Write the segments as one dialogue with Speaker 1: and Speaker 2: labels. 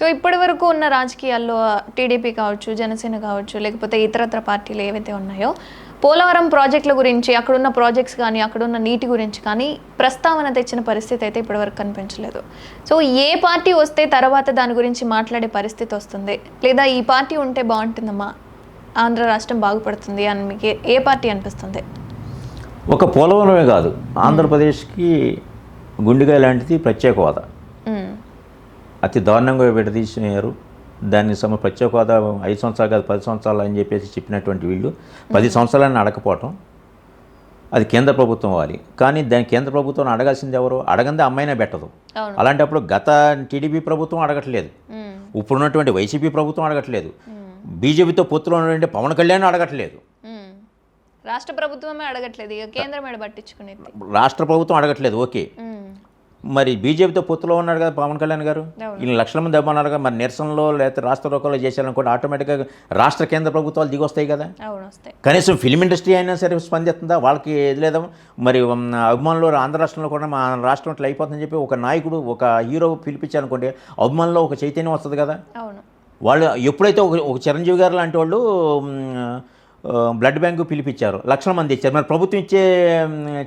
Speaker 1: So ఇప్పటి వరకు ఉన్న రాజకీయాల్లో టీడీపీ కావచ్చు జనసేన కావచ్చు లేకపోతే ఇతరత్ర పార్టీలు ఏవైతే ఉన్నాయో పోలవరం ప్రాజెక్టుల గురించి అక్కడున్న ప్రాజెక్ట్స్ కానీ అక్కడున్న నీటి గురించి కానీ ప్రస్తావన తెచ్చిన పరిస్థితి అయితే ఇప్పటివరకు కనిపించలేదు. సో ఏ పార్టీ వస్తే తర్వాత దాని గురించి మాట్లాడే పరిస్థితి వస్తుంది? లేదా ఈ పార్టీ ఉంటే బాగుంటుందమ్మా? ఆంధ్ర రాష్ట్రం బాగుపడుతుంది అని మీకు ఏ- పార్టీ అనిపిస్తుంది?
Speaker 2: ఒక పోలవరమే కాదు. ఆంధ్రప్రదేశ్కి గుండెకాయ లాంటిది ప్రత్యేక హోదా. అతి దారుణంగా విడదీసినారు. దాన్ని సమ ప్రత్యేక హోదా ఐదు సంవత్సరాలు కాదు పది సంవత్సరాలు అని చెప్పేసి చెప్పినటువంటి వీళ్ళు పది సంవత్సరాలని అడగపోవటం అది కేంద్ర ప్రభుత్వం అవ్వాలి కానీ దాని కేంద్ర ప్రభుత్వం అడగాల్సింది ఎవరు? అడగందే అమ్మాయినే పెట్టదు. అలాంటప్పుడు గత టీడీపీ ప్రభుత్వం అడగట్లేదు. ఇప్పుడున్నటువంటి వైసీపీ ప్రభుత్వం అడగట్లేదు. బీజేపీతో పొత్తులో ఉన్నటువంటి పవన్ కళ్యాణ్ అడగట్లేదు.
Speaker 1: రాష్ట్ర ప్రభుత్వమే అడగట్లేదు. కేంద్రం
Speaker 2: రాష్ట్ర ప్రభుత్వం అడగట్లేదు. ఓకే. మరి బీజేపీతో పొత్తులో ఉన్నాడు కదా పవన్ కళ్యాణ్ గారు. ఈయన లక్షల మంది అవ్వన్నారు కదా మరి నిరసనలో లేకపోతే రాష్ట్ర రోకల్లో చేశారనుకోండి ఆటోమేటిక్గా రాష్ట్ర కేంద్ర ప్రభుత్వాలు దిగొస్తాయి కదా?
Speaker 1: అవును వస్తాయి.
Speaker 2: కనీసం ఫిలిం ఇండస్ట్రీ అయినా సరే స్పందిస్తుందా? వాళ్ళకి ఏది లేదా. మరి అభిమానులు ఆంధ్ర రాష్ట్రంలో కూడా మా రాష్ట్రం ఇట్లా అయిపోతుందని చెప్పి ఒక నాయకుడు ఒక హీరో పిలిపించారనుకోండి అభిమానులో ఒక చైతన్యం వస్తుంది కదా? వాళ్ళు ఎప్పుడైతే ఒక ఒక చిరంజీవి గారు లాంటి వాళ్ళు బ్లడ్ బ్యాంకు పిలిపించారు. లక్షల మంది ఇచ్చారు. మరి ప్రభుత్వం ఇచ్చే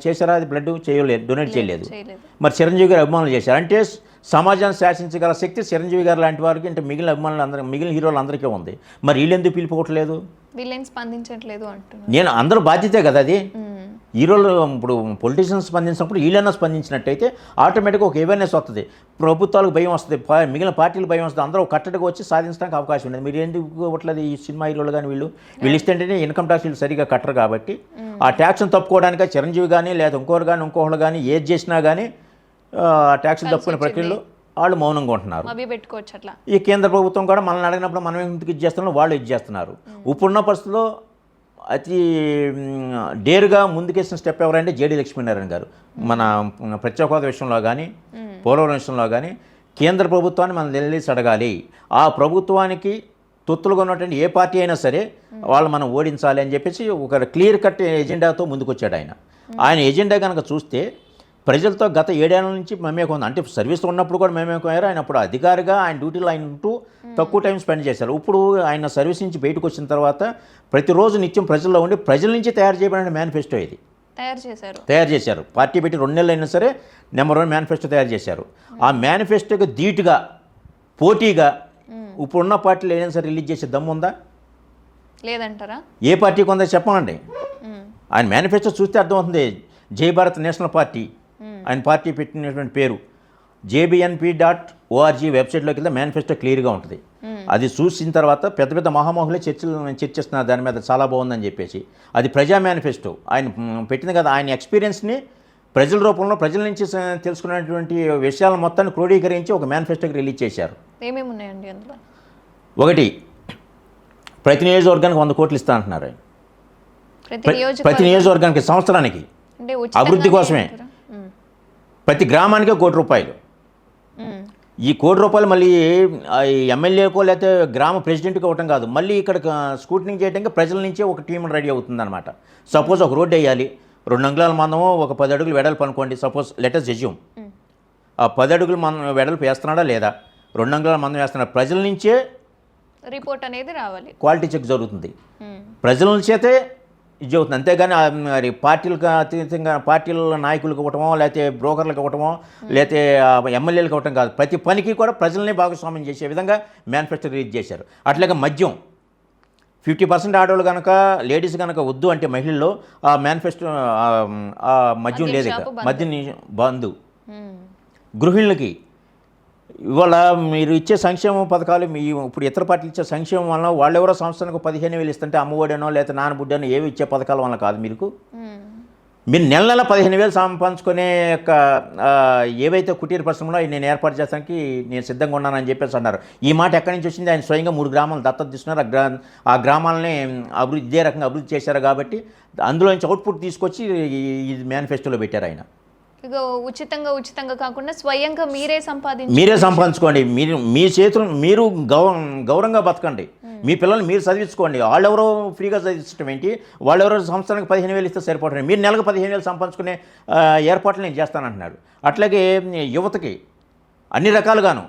Speaker 2: చేశారా? అది బ్లడ్ చేయలేదు డొనేట్ చేయలేదు. మరి చిరంజీవి గారు అభిమానులు చేశారు. అంటే సమాజాన్ని శాసించగల శక్తి చిరంజీవి గారు లాంటి వారికి అంటే మిగిలిన అభిమానులు అందరూ మిగిలిన హీరోలు అందరికీ ఉంది. మరి వీళ్ళు ఎందుకు పిలుపుకోవట్లేదు
Speaker 1: వీళ్ళేం స్పందించట్లేదు అంటున్నారు.
Speaker 2: నేను అందరూ బాధ్యతే కదా అది?
Speaker 1: మ్మ్.
Speaker 2: హీరోలు ఇప్పుడు పొలిటీషియన్స్ స్పందించినప్పుడు వీళ్ళైనా స్పందించినట్టయితే ఆటోమేటిక్గా ఒక అవేర్నెస్ వస్తుంది ప్రభుత్వాలకు భయం వస్తుంది. మిగిలిన పార్టీలు భయం వస్తుంది. అందరూ కట్టడిగా వచ్చి సాధించడానికి అవకాశం ఉండదు. మీరు ఎందుకు ఇవ్వట్లేదు ఈ సినిమా హీరోలు కానీ వీళ్ళు? వీళ్ళు ఇస్తేంటే ఇన్కమ్ ట్యాక్స్ వీళ్ళు సరిగా కట్టరు కాబట్టి ఆ ట్యాక్స్ని తప్పుకోవడానికి చిరంజీవి కానీ లేదా ఇంకోరు కానీ ఇంకోళ్ళు కానీ ఏది చేసినా కానీ ఆ ట్యాక్స్లు తప్పుకునే ప్రక్రియలో వాళ్ళు మౌనంగా ఉంటున్నారు.
Speaker 1: అవి పెట్టుకోవచ్చు అట్లా.
Speaker 2: ఈ కేంద్ర ప్రభుత్వం కూడా మనల్ని అడిగినప్పుడు మనం ఎందుకు ఇది చేస్తున్నాం? వాళ్ళు ఇది చేస్తున్నారు. ఇప్పుడున్న పరిస్థితుల్లో అతి డేరుగా ముందుకేసిన స్టెప్ ఎవరంటే జేడీ లక్ష్మీనారాయణ గారు. మన ప్రత్యేక హోదా విషయంలో కానీ పోలవరం విషయంలో కానీ కేంద్ర ప్రభుత్వాన్ని మనం నిలదీసి అడగాలి ఆ ప్రభుత్వానికి తొత్తులుగా ఉన్నటువంటి ఏ పార్టీ అయినా సరే వాళ్ళు మనం ఓడించాలి అని చెప్పేసి ఒక క్లియర్ కట్ ఎజెండాతో ముందుకొచ్చాడు ఆయన. ఆయన ఎజెండా కనుక చూస్తే ప్రజలతో గత ఏడేళ్ళ నుంచి మమేకం ఉంది అంటే సర్వీస్లో ఉన్నప్పుడు కూడా మమేకం అయ్యారు ఆయన అప్పుడు అధికారిగా ఆయన డ్యూటీలో ఆయన ఉంటూ తక్కువ టైం స్పెండ్ చేశారు. ఇప్పుడు ఆయన సర్వీస్ నుంచి బయటకు వచ్చిన తర్వాత ప్రతిరోజు నిత్యం ప్రజల్లో ఉండి ప్రజల నుంచి తయారు చేయబడిన మేనిఫెస్టో ఇది.
Speaker 1: తయారు చేశారు.
Speaker 2: తయారు చేశారు. పార్టీ పెట్టి రెండు నెలలు అయినా సరే నెంబర్ వన్ మేనిఫెస్టో తయారు చేశారు. ఆ మేనిఫెస్టోకి ధీటుగా పోటీగా ఇప్పుడున్న పార్టీలు ఏదైనా సరే రిలీజ్ చేసే దమ్ము ఉందా?
Speaker 1: లేదంటారా?
Speaker 2: ఏ పార్టీకి ఉందో చెప్పమండి.
Speaker 1: మ్మ్.
Speaker 2: ఆయన మేనిఫెస్టో చూస్తే అర్థమవుతుంది. Jai Bharat national party. ఆయన పార్టీ పెట్టినటువంటి పేరు. జేబిఎన్పి డాట్ ఓఆర్జీ వెబ్సైట్లోకి వెళ్తే మేనిఫెస్టో క్లియర్గా ఉంటుంది. అది చూసిన తర్వాత పెద్ద పెద్ద మహామహులే చర్చలు చర్చిస్తున్నారు. దాని మీద చాలా బాగుందని చెప్పేసి. అది ప్రజా మేనిఫెస్టో. ఆయన పెట్టింది కదా ఆయన ఎక్స్పీరియన్స్ని ప్రజల రూపంలో ప్రజల నుంచి తెలుసుకున్నటువంటి విషయాల మొత్తాన్ని క్రోడీకరించి ఒక మేనిఫెస్టోకి రిలీజ్ చేశారు.
Speaker 1: ఏమేమి ఉన్నాయండి అందులో?
Speaker 2: ఒకటి ప్రతి నియోజకవర్గానికి వంద కోట్లు ఇస్తా అంటున్నారు.
Speaker 1: ప్రతి
Speaker 2: ప్ర- ప్రతి
Speaker 1: నియోజకవర్గం
Speaker 2: నియోజకవర్గానికి సంవత్సరానికి. అభివృద్ధి కోసమే. ప్రతి గ్రామానికే కోటి రూపాయలు. ఈ కోటి రూపాయలు మళ్ళీ ఎమ్మెల్యేకో లేకపోతే గ్రామ ప్రెసిడెంట్కి ఇవ్వటం కాదు. మళ్ళీ ఇక్కడ స్కూటనింగ్ చేయడానికి ప్రజల నుంచే ఒక టీం రెడీ అవుతుందన్నమాట. సపోజ్ ఒక రోడ్డు వేయాలి. రెండు అంగుళాల మందము ఒక పది అడుగులు వెడల్పు అనుకోండి. సపోజ్ లెటర్స్ జజ్యూమ్
Speaker 1: మ్మ్.
Speaker 2: ఆ పది అడుగులు మనం వెడల్పు వేస్తున్నాడా లేదా? రెండు అంగుళాల మందం వేస్తున్నాడా? ప్రజల నుంచే
Speaker 1: రిపోర్ట్ అనేది రావాలి.
Speaker 2: క్వాలిటీ చెక్ జరుగుతుంది. ప్రజల నుంచైతే ఇది అవుతుంది అంతేగాని మరి పార్టీలకు అతీతంగా పార్టీల నాయకులకు ఇవ్వటమో లేకపోతే బ్రోకర్లకు ఇవ్వటమో లేకపోతే ఎమ్మెల్యేలకు ఇవ్వటం కాదు. ప్రతి పనికి కూడా ప్రజల్ని భాగస్వామ్యం చేసే విధంగా మేనిఫెస్టో రిలీజ్ చేశారు. అట్లాగే మద్యం. ఫిఫ్టీ పర్సెంట్ ఆడవాళ్ళు కనుక లేడీస్ కనుక వద్దు అంటే మహిళల్లో ఆ మేనిఫెస్టో మద్యం లేదు. మద్యం
Speaker 1: మ్మ్.
Speaker 2: గృహిణులకి ఇవాళ మీరు ఇచ్చే సంక్షేమ పథకాలు మీ ఇప్పుడు ఇతర పార్టీలు ఇచ్చే సంక్షేమం వలన వాళ్ళెవరో సంవత్సరానికి పదిహేను వేలు ఇస్తుంటే అమ్మఒడనో లేకపోతే నాన్నబుడ్డనో ఏవి ఇచ్చే పథకాల వల్ల కాదు మీకు. మీరు నెల నెల పదిహేను వేలు సంపాదించుకునే యొక్క ఏవైతే కుటీర పరిశ్రమలో నేను ఏర్పాటు చేస్తానికి నేను సిద్ధంగా ఉన్నానని చెప్పేసి అన్నారు. ఈ మాట ఎక్కడి నుంచి వచ్చింది? ఆయన స్వయంగా మూడు గ్రామాలు దత్తత తీసుకున్నారు. ఆ గ్రా ఆ గ్రామాలని అభివృద్ధి ఇదే రకంగా అభివృద్ధి చేశారు కాబట్టి అందులో నుంచి అవుట్పుట్ తీసుకొచ్చి ఈ మేనిఫెస్టోలో పెట్టారు ఆయన.
Speaker 1: ఇక ఉచితంగా ఉచితంగా కాకుండా స్వయంగా మీరే సంపాదించి
Speaker 2: మీరే సంపాదించుకోండి. మీరు మీ చేతులు మీరు గౌ గౌరవంగా బతకండి. మీ పిల్లల్ని మీరు చదివించుకోండి. వాళ్ళెవరో ఫ్రీగా చదివించడం ఏంటి? వాళ్ళెవరో సంవత్సరానికి పదిహేను వేలు ఇస్తే సరిపోతుంది. మీరు నెలకు పదిహేను వేలు సంపాదించుకునే ఏర్పాట్లు నేను చేస్తానంటున్నాడు అట్లాగే యువతకి అన్ని రకాలుగాను.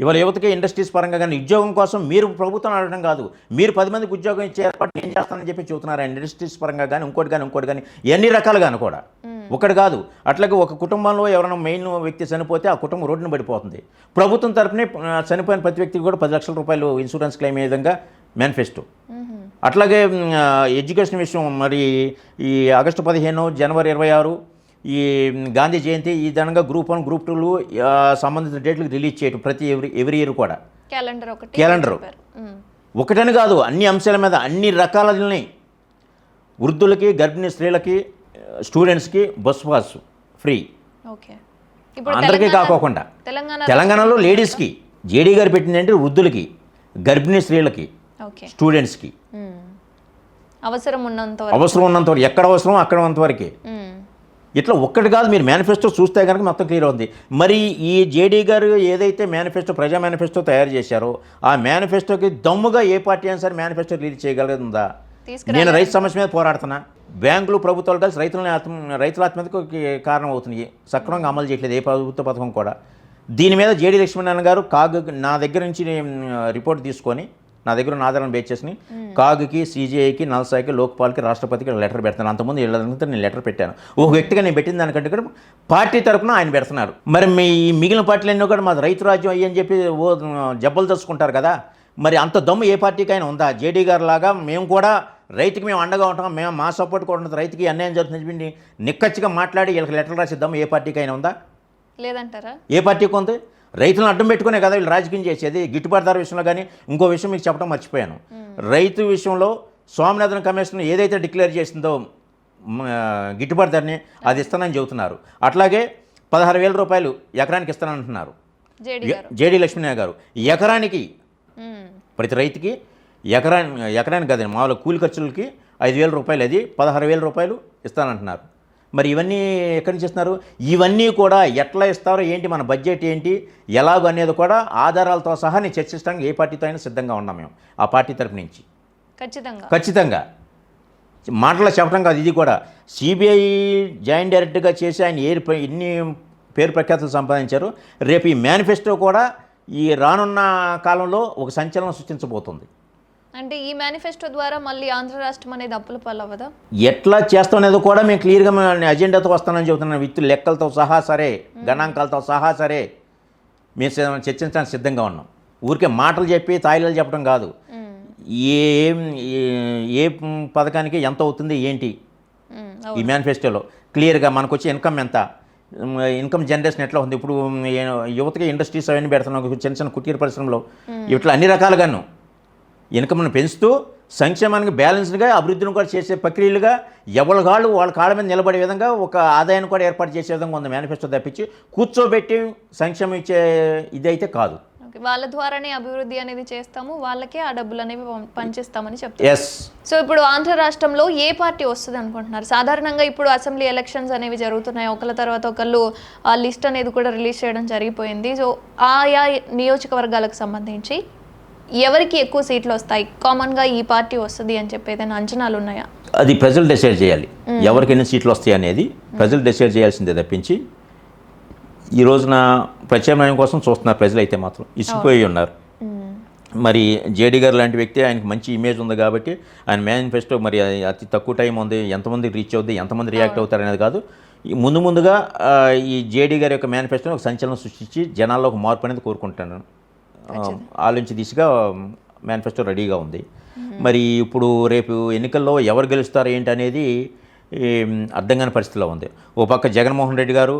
Speaker 2: ఇవాళ యువతకి ఇండస్ట్రీస్ పరంగా కానీ ఉద్యోగం కోసం మీరు ప్రభుత్వం అడగడం కాదు. మీరు పది మందికి ఉద్యోగం ఇచ్చే ఏర్పాటు నేను చేస్తానని చెప్పి చెబుతున్నారు? ఆయన ఇండస్ట్రీస్ పరంగా కానీ ఇంకోటి కానీ ఇంకోటి కానీ ఎన్ని రకాలుగాను కూడా. ఒకటి కాదు. అట్లాగే ఒక కుటుంబంలో ఎవరైనా మెయిన్ వ్యక్తి చనిపోతే ఆ కుటుంబం రోడ్డున పడిపోతుంది. ప్రభుత్వం తరపునే చనిపోయిన ప్రతి వ్యక్తికి కూడా పది లక్షల రూపాయలు ఇన్సూరెన్స్ క్లెయిమ్ అయ్యే విధంగా మేనిఫెస్టో. అట్లాగే ఎడ్యుకేషన్ విషయం మరి ఈ ఆగస్టు పదిహేను జనవరి ఇరవై ఆరు ఈ గాంధీ జయంతి ఈ విధంగా గ్రూప్ వన్ గ్రూప్ టూలు ఆ, సంబంధించిన డేట్లకు రిలీజ్ చేయటం ప్రతి ఎవ్రీ ఎవ్రీ ఇయర్ కూడా.
Speaker 1: క్యాలెండర్ ఒకటి
Speaker 2: క్యాలెండర్. ఒకటని కాదు అన్ని అంశాల మీద అన్ని రకాలని వృద్ధులకి గర్భిణీ స్త్రీలకి స్టూడెంట్స్కి బస్ పాస్ ఫ్రీ. అందరికీ కాకోకుండా.
Speaker 1: తెలంగాణ
Speaker 2: తెలంగాణలో లేడీస్కి జేడీ గారు పెట్టిందంటే వృద్ధులకి గర్భిణీ స్త్రీలకి స్టూడెంట్స్కి.
Speaker 1: అవసరం ఉన్నంత వరకు.
Speaker 2: అవసరం ఉన్నంత వరకు. ఎక్కడ అవసరం అక్కడ ఉన్నంత వరకే.
Speaker 1: మ్మ్.
Speaker 2: ఇట్లా ఒక్కటి కాదు మీరు మేనిఫెస్టో చూస్తే కనుక మొత్తం క్లియర్ అవుతుంది మరి ఈ జేడీ గారు ఏదైతే మేనిఫెస్టో ప్రజా మేనిఫెస్టో తయారు చేశారో ఆ మేనిఫెస్టోకి దమ్ముగా ఏ పార్టీ అయినా సరే మేనిఫెస్టో రిలీజ్ చేయగలుగుతుందా
Speaker 1: తీసుకురా
Speaker 2: నేను రైతు సమస్య మీద పోరాడుతున్నా. బ్యాంకులు ప్రభుత్వాలు కలిసి రైతులని ఆత్మ రైతుల ఆత్మహత్యకు కారణం అవుతున్నాయి సక్రమంగా అమలు చేయట్లేదు ఏ ప్రభుత్వ పథకం కూడా. దీని మీద జేడీ లక్ష్మీనారాయణ గారు కాగ్ నా దగ్గర నుంచి రిపోర్ట్ తీసుకొని నా దగ్గర ఉన్న ఆధారాన్ని బేస్ చేసుకుని కాగ్కి సీజీఐకి నల్సాయికి లోక్పాల్కి రాష్ట్రపతికి లెటర్ పెడతాను. అంతకుముందు వీళ్ళంతా నేను లెటర్ పెట్టాను. ఒక వ్యక్తిగా నేను పెట్టిన దానికంటే కూడా పార్టీ తరపున ఆయన పెడుతున్నారు. మరి మీ ఈ మిగిలిన పార్టీలన్నీ కూడా మాది రైతు రాజ్యం అయ్యి అని చెప్పి ఓ జబ్బలు తెచ్చుకుంటారు కదా. మరి అంత దమ్ము ఏ పార్టీకైనా ఉందా? జేడీ గారు లాగా మేము కూడా రైతుకి మేము అండగా ఉంటాం మేము మా సపోర్ట్ కూడా ఉంటుంది. రైతుకి అన్యాయం జరుగుతుంది. నిక్కచ్చిగా మాట్లాడి వీళ్ళకి లెటర్ రాసే దమ్ము ఏ పార్టీకైనా ఉందా?
Speaker 1: లేదంటారా?
Speaker 2: ఏ పార్టీకి ఉంది? రైతులను అడ్డం పెట్టుకునే కదా వీళ్ళు రాజకీయం చేసేది. గిట్టుబాటు ధర విషయంలో కానీ ఇంకో విషయం మీకు చెప్పడం మర్చిపోయాను. రైతు విషయంలో స్వామినాథన్ కమిషన్ ఏదైతే డిక్లేర్ చేసిందో గిట్టుబాటు ధరని అది ఇస్తానని చెబుతున్నారు. అట్లాగే పదహారు వేల రూపాయలు ఎకరానికి ఇస్తానంటున్నారు
Speaker 1: జేడీ
Speaker 2: లక్ష్మీనారాయణ గారు. ఎకరానికి. ప్రతి రైతుకి ఎకరా ఎకరానికి కాదండి మామూలు కూలి ఖర్చులకి ఐదు వేల రూపాయలు అది పదహారు వేల రూపాయలు ఇస్తానంటున్నారు. మరి ఇవన్నీ ఎక్కడి నుంచి ఇస్తున్నారు? ఇవన్నీ కూడా ఎట్లా ఇస్తారో ఏంటి మన బడ్జెట్ ఏంటి ఎలాగో అనేది కూడా ఆధారాలతో సహా నేను చర్చించడానికి ఏ పార్టీతో అయినా సిద్ధంగా ఉన్నాం మేము ఆ పార్టీ తరపు నుంచి.
Speaker 1: ఖచ్చితంగా.
Speaker 2: ఖచ్చితంగా. మాటలు చెప్పడం కాదు ఇది కూడా. సిబిఐ జాయింట్ డైరెక్టర్గా చేసి ఆయన ఏ ఎన్ని పేరు ప్రఖ్యాతులు సంపాదించారు. రేపు ఈ మేనిఫెస్టో కూడా ఈ రానున్న కాలంలో ఒక సంచలనం సృష్టించబోతుంది.
Speaker 1: అంటే ఈ మేనిఫెస్టో ద్వారా మళ్ళీ ఆంధ్ర రాష్ట్రం అనేది అప్పుల పాలవ్వదా
Speaker 2: ఎట్లా చేస్తాం అనేది కూడా మేము క్లియర్గా మేము అజెండాతో వస్తానని చెబుతున్నాం. విత్ లెక్కలతో సహా సరే గణాంకాలతో సహా సరే మేము చర్చించడానికి సిద్ధంగా ఉన్నాం. ఊరికే మాటలు చెప్పి తాయిలాలు చెప్పడం కాదు. ఏం ఏ- పథకానికి ఎంత అవుతుంది ఏంటి. ఈ మేనిఫెస్టోలో క్లియర్గా మనకు వచ్చే ఇన్కమ్ ఎంత? ఇన్కమ్ జనరేషన్ ఎట్లా ఉంది? ఇప్పుడు యువతకి ఇండస్ట్రీస్ అవన్నీ పెడుతున్నాం. చిన్న చిన్న కుటీర పరిశ్రమలో ఇట్లా అన్ని రకాలుగాను. ఇన్కమ్ను పెంచుతూ సంక్షేమానికి బ్యాలెన్స్డ్గా అభివృద్ధిని కూడా చేసే ప్రక్రియలుగా ఎవరి కాళ్ళు వాళ్ళ కాళ్ళ మీద నిలబడే విధంగా ఒక ఆదాయాన్ని కూడా ఏర్పాటు చేసే విధంగా ఉంది మేనిఫెస్టో తప్పించి. కూర్చోబెట్టి సంక్షేమం ఇచ్చే ఇదైతే కాదు.
Speaker 1: వాళ్ళ ద్వారానే అభివృద్ధి అనేది చేస్తాము వాళ్ళకే ఆ డబ్బులు అనేవి పం- పంచిస్తామని చెప్తారు సో ఇప్పుడు ఆంధ్ర రాష్ట్రంలో ఏ పార్టీ వస్తుంది అనుకుంటున్నారు? సాధారణంగా ఇప్పుడు అసెంబ్లీ ఎలక్షన్స్ అనేవి జరుగుతున్నాయి. ఒకళ్ళ తర్వాత ఒకళ్ళు ఆ లిస్ట్ అనేది కూడా రిలీజ్ చేయడం జరిగిపోయింది. సో ఆయా నియోజకవర్గాలకు సంబంధించి ఎవరికి ఎక్కువ సీట్లు వస్తాయి? కామన్గా ఈ పార్టీ వస్తుంది అని చెప్పి ఏదైనా అంచనాలు ఉన్నాయా?
Speaker 2: అది ప్రజలు డిసైడ్ చేయాలి. ఎవరికి ఎన్ని సీట్లు వస్తాయి అనేది ప్రజలు డిసైడ్ చేయాల్సిందే తప్పించి ఈ రోజున ప్రత్యామ్నాయం కోసం చూస్తున్నారు ప్రజలు అయితే మాత్రం ఇసిపోయి ఉన్నారు. మరి జేడీ గారు లాంటి వ్యక్తి ఆయనకి మంచి ఇమేజ్ ఉంది కాబట్టి ఆయన మేనిఫెస్టో మరి అతి తక్కువ టైం ఉంది ఎంతమంది రీచ్ అవుద్ది ఎంతమంది రియాక్ట్ అవుతారు అనేది కాదు. ముందు ముందుగా ఈ జేడీ గారి యొక్క మేనిఫెస్టోని ఒక సంచలనం సృష్టించి జనాల్లో ఒక మార్పు అనేది కోరుకుంటాను ఆ, ఆలోచించి దిశగా మేనిఫెస్టో రెడీగా ఉంది. మరి ఇప్పుడు రేపు ఎన్నికల్లో ఎవరు గెలుస్తారు ఏంటి అనేది అర్థం కాని పరిస్థితిలో ఉంది. ఓ పక్క జగన్మోహన్ రెడ్డి గారు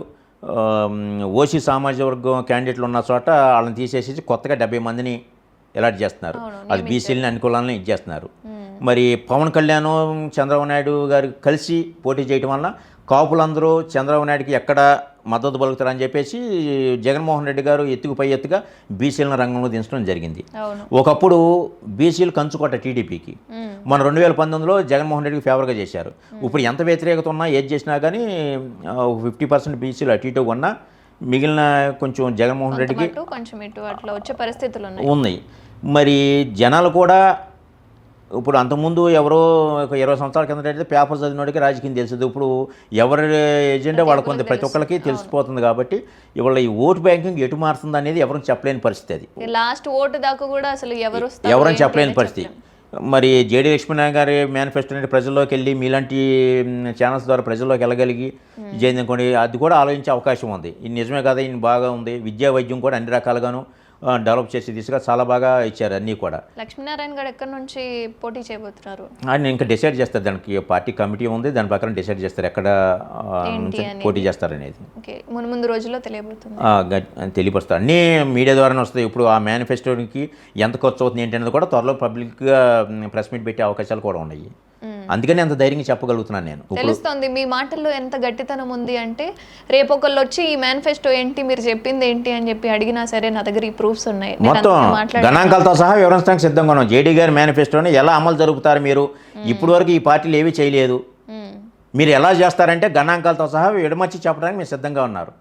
Speaker 2: ఓసీ సామాజిక వర్గం క్యాండిడేట్లు ఉన్న చోట వాళ్ళని తీసేసి కొత్తగా డెబ్బై మందిని అలాట్ చేస్తున్నారు. అది బీసీలని అన్ని కులాలని ఇచ్చేస్తున్నారు మరి పవన్ కళ్యాణ్ చంద్రబాబు నాయుడు గారు కలిసి పోటీ చేయడం వల్ల కాపులందరూ చంద్రబాబు నాయుడుకి ఎక్కడ మద్దతు పలుకుతారని చెప్పేసి జగన్మోహన్ రెడ్డి గారు ఎత్తుకు పై ఎత్తుగా బీసీలను రంగంలో దించడం జరిగింది. ఒకప్పుడు బీసీలు కంచుకోట టీడీపీకి. మన రెండు వేల పంతొమ్మిదిలో జగన్మోహన్ రెడ్డికి ఫేవర్గా చేశారు. ఇప్పుడు ఎంత వ్యతిరేకత ఉన్నా ఏది చేసినా కానీ ఫిఫ్టీ పర్సెంట్ బీసీలు అటు ఇటు ఉన్నా మిగిలిన కొంచెం జగన్మోహన్ రెడ్డికి
Speaker 1: కొంచెం ఇటు అట్లా వచ్చే పరిస్థితులు ఉన్నాయి.
Speaker 2: మరి జనాలు కూడా ఇప్పుడు అంతకుముందు ఎవరో ఒక ఇరవై సంవత్సరాల కిందట అయితే పేపర్ చదివినోడికి రాజకీయం తెలిసింది. ఇప్పుడు ఎవరి ఎజెండా వాళ్ళకు ఉంది ప్రతి ఒక్కరికి తెలిసిపోతుంది కాబట్టి ఇవాళ ఈ ఓటు బ్యాంకింగ్ ఎటు మారుతుంది అనేది ఎవరికి చెప్పలేని పరిస్థితి అది.
Speaker 1: లాస్ట్ ఓటు దాకా కూడా అసలు ఎవరు
Speaker 2: ఎవరని చెప్పలేని పరిస్థితి. మరి జేడీ లక్ష్మీనారాయణ గారి మేనిఫెస్టో అనేది ప్రజల్లోకి వెళ్ళి మీలాంటి ఛానల్స్ ద్వారా ప్రజల్లోకి వెళ్ళగలిగి జైన్ అనుకోండి అది కూడా ఆలోచించే అవకాశం ఉంది. ఇది నిజమే కదా? ఇది బాగా ఉంది. విద్యా వైద్యం కూడా అన్ని రకాలుగాను డెవలప్ చేసే దిశగా చాలా బాగా ఇచ్చారు అన్నీ కూడా.
Speaker 1: లక్ష్మీనారాయణ గారు ఎక్కడి నుంచి పోటీ చేయబోతున్నారు?
Speaker 2: ఆయన ఇంకా డిసైడ్ చేస్తారు దానికి పార్టీ కమిటీ ఉంది దాని ప్రకారం డిసైడ్ చేస్తారు ఎక్కడ. పోటీ చేస్తారనేది.
Speaker 1: మును ముందు రోజుల్లో తెలియబోతుంది
Speaker 2: తెలియపరుస్తారు. అన్నీ మీడియా ద్వారానే వస్తాయి. ఇప్పుడు ఆ మేనిఫెస్టోకి ఎంత ఖర్చు అవుతుంది ఏంటి అనేది కూడా త్వరలో పబ్లిక్గా ప్రెస్ మీట్ పెట్టే అవకాశాలు కూడా ఉన్నాయి. అందుకని అంత ధైర్యంగా చెప్పగలుగుతున్నాను నేను. ఇప్పుడు
Speaker 1: తెలుస్తోంది మీ మాటల్లో ఎంత గట్టితనం ఉంది అంటే రేపు ఒకళ్ళు వచ్చి ఈ మేనిఫెస్టో ఏంటి మీరు చెప్పింది ఏంటి అని చెప్పి అడిగినా సరే నా దగ్గర ఈ ప్రూఫ్స్ ఉన్నాయి. నేను
Speaker 2: మొత్తం గణాంకాలతో సహా వివరించడానికి సిద్ధంగా ఉన్నాం. జేడీ గారి మేనిఫెస్టోని ఎలా అమలు జరుపుతారు మీరు? ఇప్పటి వరకు ఈ పార్టీలు ఏవీ చేయలేదు. మీరు ఎలా చేస్తారంటే గణాంకాలతో సహా విడమర్చి చెప్పడానికి మీరు సిద్ధంగా ఉన్నారు.